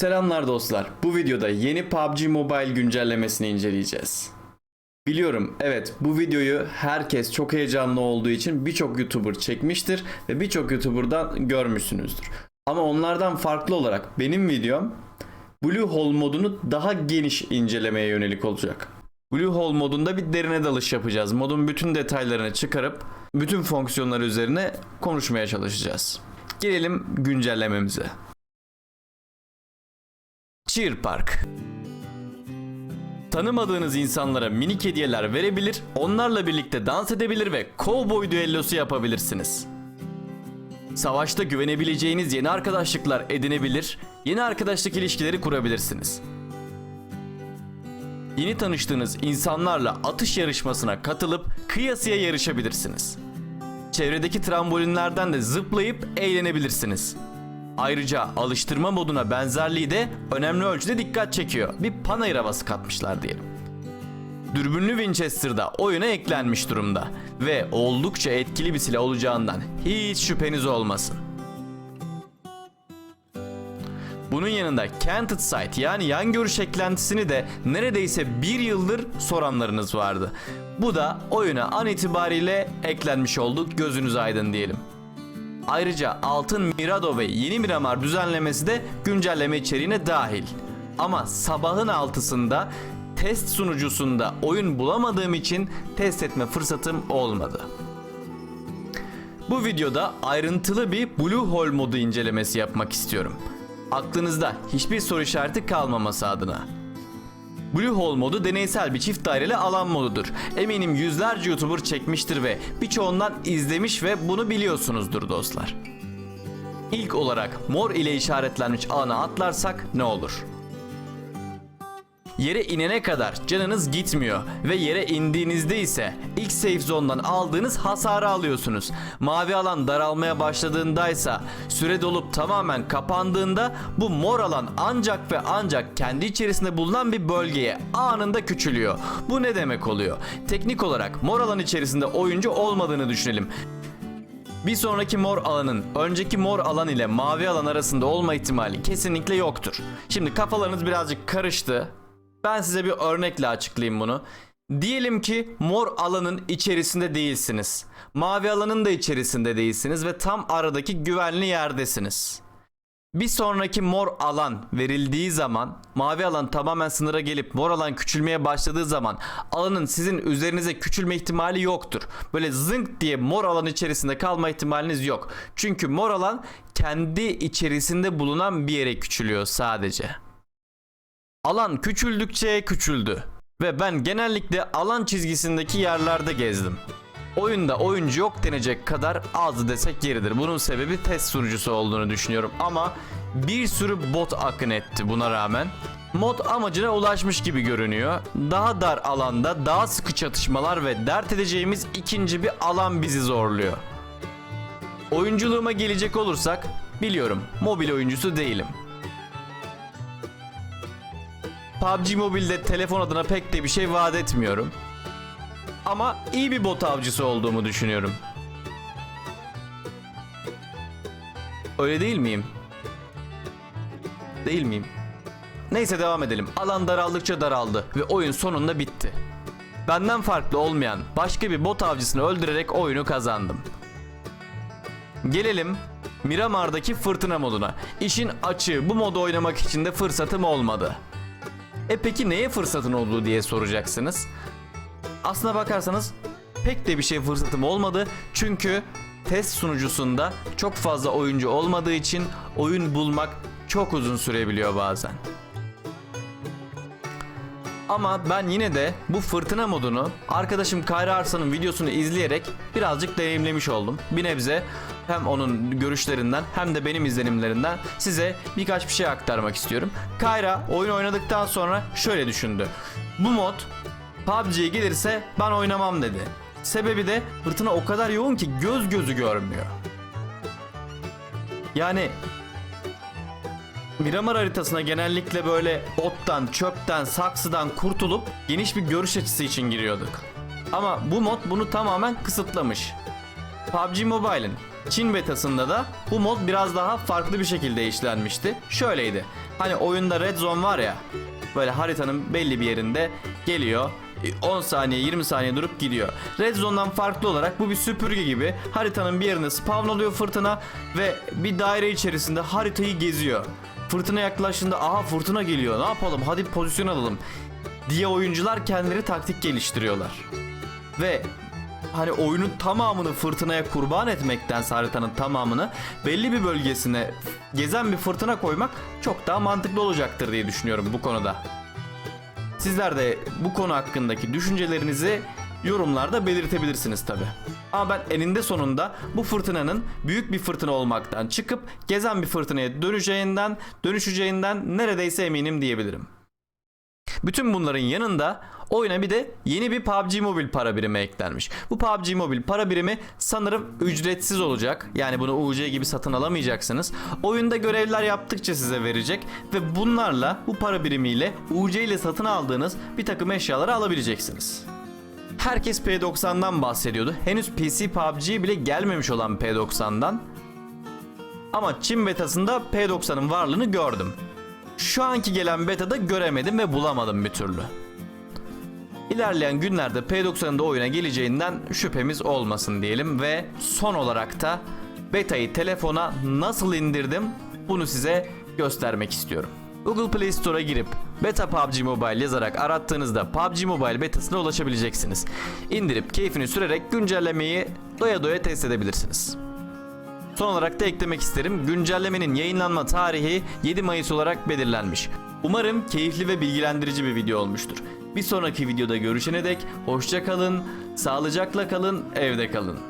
Selamlar dostlar. Bu videoda yeni PUBG Mobile güncellemesini inceleyeceğiz. Biliyorum evet bu videoyu herkes çok heyecanlı olduğu için birçok YouTuber çekmiştir ve birçok YouTuber'dan görmüşsünüzdür. Ama onlardan farklı olarak benim videom Blue Hole modunu daha geniş incelemeye yönelik olacak. Blue Hole modunda bir derine dalış yapacağız. Modun bütün detaylarını çıkarıp bütün fonksiyonları üzerine konuşmaya çalışacağız. Gelelim güncellememize. Cheer Park. Tanımadığınız insanlara minik hediyeler verebilir, onlarla birlikte dans edebilir ve kovboy düellosu yapabilirsiniz. Savaşta güvenebileceğiniz yeni arkadaşlıklar edinebilir, yeni arkadaşlık ilişkileri kurabilirsiniz. Yeni tanıştığınız insanlarla atış yarışmasına katılıp kıyasıya yarışabilirsiniz. Çevredeki trambolinlerden de zıplayıp eğlenebilirsiniz. Ayrıca alıştırma moduna benzerliği de önemli ölçüde dikkat çekiyor. Bir panayır havası katmışlar diyelim. Dürbünlü Winchester'da oyuna eklenmiş durumda ve oldukça etkili bir silah olacağından hiç şüpheniz olmasın. Bunun yanında Canted Sight yani yan görüş eklentisini de neredeyse bir yıldır soranlarınız vardı. Bu da oyuna an itibariyle eklenmiş oldu gözünüz aydın diyelim. Ayrıca Altın Mirado ve Yeni Miramar düzenlemesi de güncelleme içeriğine dahil. Ama sabahın altısında test sunucusunda oyun bulamadığım için test etme fırsatım olmadı. Bu videoda ayrıntılı bir Blue Hole modu incelemesi yapmak istiyorum. Aklınızda hiçbir soru işareti kalmaması adına. Blue Hole modu deneysel bir çift daireli alan modudur. Eminim yüzlerce YouTuber çekmiştir ve birçoğundan izlemiş ve bunu biliyorsunuzdur dostlar. İlk olarak mor ile işaretlenmiş alana atlarsak ne olur? Yere inene kadar canınız gitmiyor ve yere indiğinizde ise ilk safe zone'dan aldığınız hasarı alıyorsunuz. Mavi alan daralmaya başladığındaysa süre dolup tamamen kapandığında bu mor alan ancak ve ancak kendi içerisinde bulunan bir bölgeye anında küçülüyor. Bu ne demek oluyor? Teknik olarak mor alan içerisinde oyuncu olmadığını düşünelim. Bir sonraki mor alanın önceki mor alan ile mavi alan arasında olma ihtimali kesinlikle yoktur. Şimdi kafalarınız birazcık karıştı. Ben size bir örnekle açıklayayım bunu. Diyelim ki mor alanın içerisinde değilsiniz. Mavi alanın da içerisinde değilsiniz ve tam aradaki güvenli yerdesiniz. Bir sonraki mor alan verildiği zaman mavi alan tamamen sınıra gelip mor alan küçülmeye başladığı zaman alanın sizin üzerinize küçülme ihtimali yoktur. Böyle zınk diye mor alan içerisinde kalma ihtimaliniz yok. Çünkü mor alan kendi içerisinde bulunan bir yere küçülüyor sadece. Alan küçüldükçe küçüldü ve ben genellikle alan çizgisindeki yerlerde gezdim. Oyunda oyuncu yok denecek kadar az desek yeridir. Bunun sebebi test sunucusu olduğunu düşünüyorum ama bir sürü bot akın etti buna rağmen. Mod amacına ulaşmış gibi görünüyor. Daha dar alanda daha sıkı çatışmalar ve dert edeceğimiz ikinci bir alan bizi zorluyor. Oyunculuğuma gelecek olursak biliyorum mobil oyuncusu değilim. PUBG Mobile'de telefon adına pek de bir şey vaat etmiyorum. Ama iyi bir bot avcısı olduğumu düşünüyorum. Öyle değil miyim? Değil miyim? Neyse devam edelim. Alan daraldıkça daraldı ve oyun sonunda bitti. Benden farklı olmayan başka bir bot avcısını öldürerek oyunu kazandım. Gelelim Miramar'daki fırtına moduna. İşin açığı bu modu oynamak için de fırsatım olmadı. E peki neye fırsatın oldu diye soracaksınız. Aslına bakarsanız pek de bir şey fırsatım olmadı. Çünkü test sunucusunda çok fazla oyuncu olmadığı için oyun bulmak çok uzun sürebiliyor bazen. Ama ben yine de bu fırtına modunu arkadaşım Kayra Arslan'ın videosunu izleyerek birazcık deneyimlemiş oldum. Bir nebze hem onun görüşlerinden hem de benim izlenimlerimden size birkaç bir şey aktarmak istiyorum. Kayra oyun oynadıktan sonra şöyle düşündü. Bu mod PUBG'ye gelirse ben oynamam dedi. Sebebi de fırtına o kadar yoğun ki göz gözü görmüyor. Yani Miramar haritasına genellikle böyle ottan, çöpten, saksıdan kurtulup geniş bir görüş açısı için giriyorduk. Ama bu mod bunu tamamen kısıtlamış. PUBG Mobile'in Çin betasında da bu mod biraz daha farklı bir şekilde işlenmişti. Şöyleydi. Hani oyunda red zone var ya. Böyle haritanın belli bir yerinde geliyor. E, 10 saniye 20 saniye durup gidiyor. Red Zone'dan farklı olarak bu bir süpürge gibi haritanın bir yerinde spawn oluyor fırtına ve bir daire içerisinde haritayı geziyor. Fırtına yaklaştığında aha fırtına geliyor ne yapalım hadi pozisyon alalım diye oyuncular kendileri taktik geliştiriyorlar. Ve hani oyunun tamamını fırtınaya kurban etmekten haritanın tamamını belli bir bölgesine gezen bir fırtına koymak çok daha mantıklı olacaktır diye düşünüyorum bu konuda. Sizler de bu konu hakkındaki düşüncelerinizi yorumlarda belirtebilirsiniz tabi. Ama ben eninde sonunda bu fırtınanın büyük bir fırtına olmaktan çıkıp gezen bir fırtınaya döneceğinden, dönüşeceğinden neredeyse eminim diyebilirim. Bütün bunların yanında oyuna bir de yeni bir PUBG Mobile para birimi eklenmiş. Bu PUBG Mobile para birimi sanırım ücretsiz olacak. Yani bunu UC gibi satın alamayacaksınız. Oyunda görevler yaptıkça size verecek ve bunlarla bu para birimiyle UC ile satın aldığınız bir takım eşyaları alabileceksiniz. Herkes P90'dan bahsediyordu. Henüz PC PUBG bile gelmemiş olan P90'dan. Ama Çin betasında P90'ın varlığını gördüm. Şu anki gelen betada göremedim ve bulamadım bir türlü. İlerleyen günlerde P90'ın da oyuna geleceğinden şüphemiz olmasın diyelim ve son olarak da betayı telefona nasıl indirdim bunu size göstermek istiyorum. Google Play Store'a girip Beta PUBG Mobile yazarak arattığınızda PUBG Mobile betasına ulaşabileceksiniz. İndirip keyfini sürerek güncellemeyi doya doya test edebilirsiniz. Son olarak da eklemek isterim. Güncellemenin yayınlanma tarihi 7 Mayıs olarak belirlenmiş. Umarım keyifli ve bilgilendirici bir video olmuştur. Bir sonraki videoda görüşene dek hoşça kalın, sağlıcakla kalın, evde kalın.